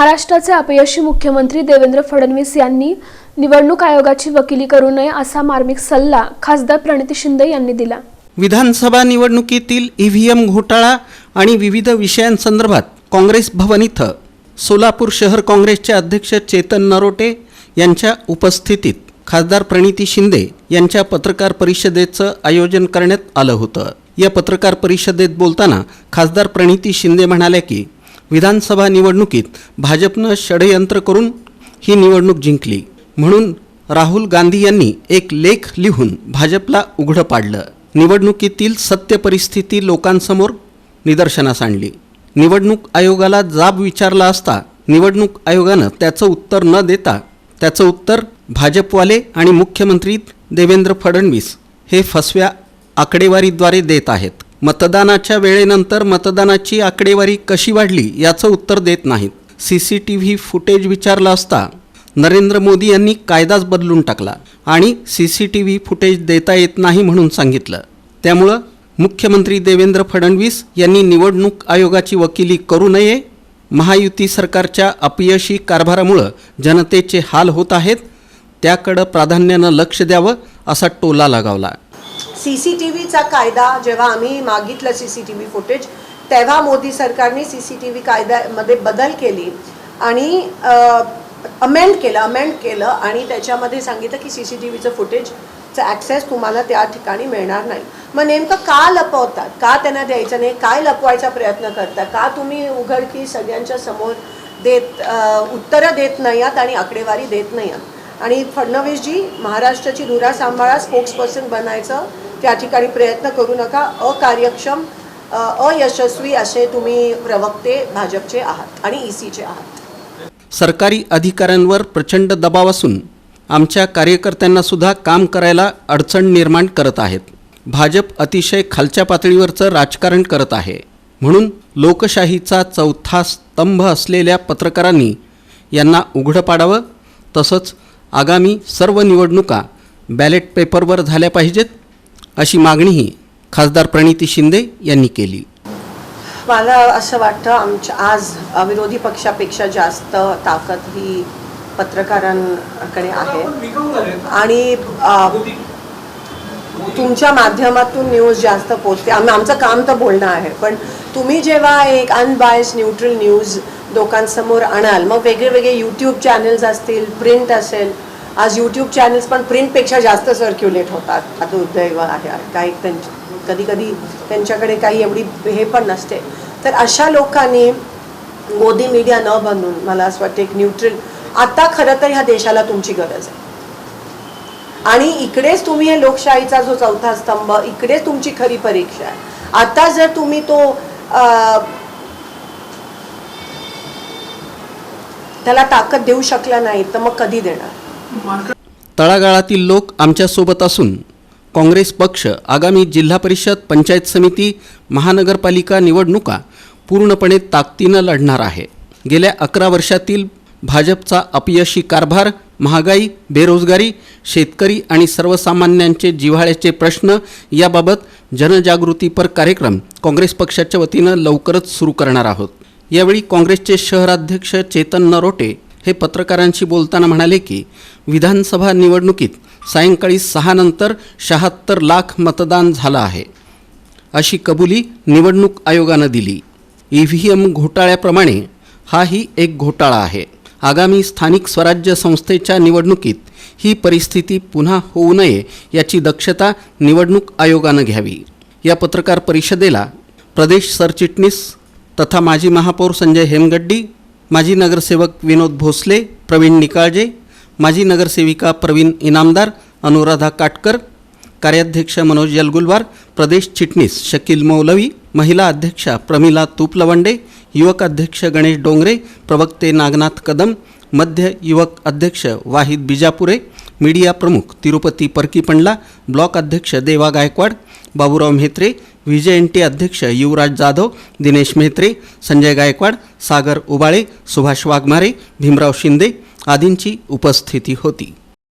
महाराष्ट्राचे अपयशी मुख्यमंत्री देवेंद्र फडणवीस यांनी निवडणूक आयोगाची वकिली करू नये असा मार्मिक सल्ला खासदार प्रणिती शिंदे यांनी दिला. विधानसभा निवडणुकीतील ईव्हीएम घोटाळा आणि विविध विषयांसंदर्भात काँग्रेस भवन इथं सोलापूर शहर काँग्रेसचे अध्यक्ष चेतन नरोटे यांच्या उपस्थितीत खासदार प्रणिती शिंदे यांच्या पत्रकार परिषदेचं आयोजन करण्यात आलं होतं. या पत्रकार परिषदेत बोलताना खासदार प्रणिती शिंदे म्हणाल्या की विधानसभा निवडणुकीत भाजपनं षडयंत्र करून ही निवडणूक जिंकली. म्हणून राहुल गांधी यांनी एक लेख लिहून भाजपला उघडं पाडलं. निवडणुकीतील सत्य परिस्थिती लोकांसमोर निदर्शनास आणली. निवडणूक आयोगाला जाब विचारला असता निवडणूक आयोगानं त्याचं उत्तर न देता त्याचं उत्तर भाजपवाले आणि मुख्यमंत्री देवेंद्र फडणवीस हे फसव्या आकडेवारीद्वारे देत आहेत. मतदानाच्या वेळेनंतर मतदानाची आकडेवारी कशी वाढली याचं उत्तर देत नाहीत. C C T V footage विचारलं असता नरेंद्र मोदी यांनी कायदाच बदलून टाकला आणि C C T V footage देता येत नाही म्हणून सांगितलं. त्यामुळं मुख्यमंत्री देवेंद्र फडणवीस यांनी निवडणूक आयोगाची वकिली करू नये. महायुती सरकारच्या अपयशी कारभारामुळं जनतेचे हाल होत आहेत. त्याकडं प्राधान्यानं लक्ष द्यावं असा टोला लगावला. सी सी टी व्हीचा कायदा जेव्हा आम्ही मागितलं C C T V footage तेव्हा मोदी सरकारने सी सी टी व्ही कायद्यामध्ये बदल केली आणि अमेंड केलं अमेंड केलं आणि त्याच्यामध्ये सांगितलं की सी सी टी व्हीचं फुटेजचं ॲक्सेस तुम्हाला त्या ठिकाणी मिळणार नाही. मग नेमकं का लपवतात? का त्यांना द्यायचं नाही? काय लपवायचा प्रयत्न करता का तुम्ही उघडकी सगळ्यांच्या समोर देत उत्तरं देत नाही आहात आणि आकडेवारी देत नाही आहात आणि फडणवीसजी महाराष्ट्राची धुरा सांभाळा स्पोक्सपर्सन बनायचं त्या ठिकाणी प्रयत्न करू नका. अकार्यक्षम अयशस्वी असे तुम्ही प्रवक्ते भाजपचे आहात आणि ई सीचे आहात. सरकारी अधिकाऱ्यांवर प्रचंड दबाव असून आमच्या कार्यकर्त्यांना सुद्धा काम करायला अडचण निर्माण करत आहेत. भाजप अतिशय खालच्या पातळीवरचं राजकारण करत आहे. म्हणून लोकशाहीचा चौथा स्तंभ असलेल्या पत्रकारांनी यांना उघडं पाडावं. तसंच आगामी सर्व निवडणुका बॅलेट पेपरवर झाल्या पाहिजेत. अशी मागणीही खासदार प्रणिती शिंदे यांनी केली. मला असं वाटतं आमच्या आज विरोधी पक्षापेक्षा जास्त ताकद ही पत्रकारांकडे आहे. आणि तुमच्या माध्यमातून न्यूज जास्त पोचते आम्ही आमचं काम तर बोलणं आहे पण तुम्ही जेव्हा एक अनबायस न्यूट्रल न्यूज लोकांसमोर आणाल मग वेगळे वेगळे यूट्यूब चॅनल्स असतील प्रिंट असेल आज यूट्यूब चॅनल्स पण प्रिंटपेक्षा जास्त सर्क्युलेट होतात. आता दुर्दैव आहे काही त्यांच्या कधी कधी त्यांच्याकडे काही एवढी हे पण नसते. तर अशा लोकांनी मोदी मीडिया न बनून मला असं वाटतं एक न्यूट्रल आता खरं तर ह्या देशाला तुमची गरज आहे. आणि इकडेच तुम्ही हे लोकशाहीचा जो चौथा स्तंभ इकडेच तुमची खरी परीक्षा आहे. आता जर तुम्ही तो त्याला ताकद देऊ शकला नाही तर मग कधी देणार? तळागाळातील लोक आमच्यासोबत असून काँग्रेस पक्ष आगामी जिल्हा परिषद पंचायत समिती महानगरपालिका निवडणुका पूर्णपणे ताकदीनं लढणार आहे. गेल्या अकरा वर्षातील भाजपचा अपयशी कारभार महागाई बेरोजगारी शेतकरी आणि सर्वसामान्यांचे जिव्हाळ्याचे प्रश्न याबाबत जनजागृतीपर कार्यक्रम काँग्रेस पक्षाच्या वतीनं लवकरच सुरू करणार आहोत. यावेळी काँग्रेसचे शहराध्यक्ष चेतन नरोटे हे पत्रकारांशी बोलताना म्हणाले की विधानसभा निवडणुकीत सायंकाळी सहानंतर शहात्तर लाख मतदान झालं आहे. अशी कबुली निवडणूक आयोगानं दिली. ई व्ही एम घोटाळ्याप्रमाणे हाही एक घोटाळा आहे. आगामी स्थानिक स्वराज्य संस्थेच्या निवडणुकीत ही परिस्थिती पुन्हा होऊ नये याची दक्षता निवडणूक आयोगानं घ्यावी. या पत्रकार परिषदेला प्रदेश सरचिटणीस तथा माजी महापौर संजय हेमगड्डी माजी नगरसेवक विनोद भोसले प्रवीण निकाळजे माजी नगरसेविका प्रवीण इनामदार अनुराधा काटकर कार्याध्यक्ष मनोज यलगुलवार प्रदेश चिटणीस शकील मौलवी महिला अध्यक्षा प्रमिला तुपलवंडे युवक अध्यक्ष गणेश डोंगरे प्रवक्ते नागनाथ कदम मध्य युवक अध्यक्ष वाहिद बिजापुरे मीडिया प्रमुख तिरुपती परकीपंडला ब्लॉक अध्यक्ष देवा गायकवाड बाबूराव म्हेत्रे विजय एन टी अध्यक्ष युवराज जाधव दिनेश म्हेत्रे संजय गायकवाड सागर उबाळे सुभाष वाघमारे भीमराव शिंदे आदींची उपस्थिती होती.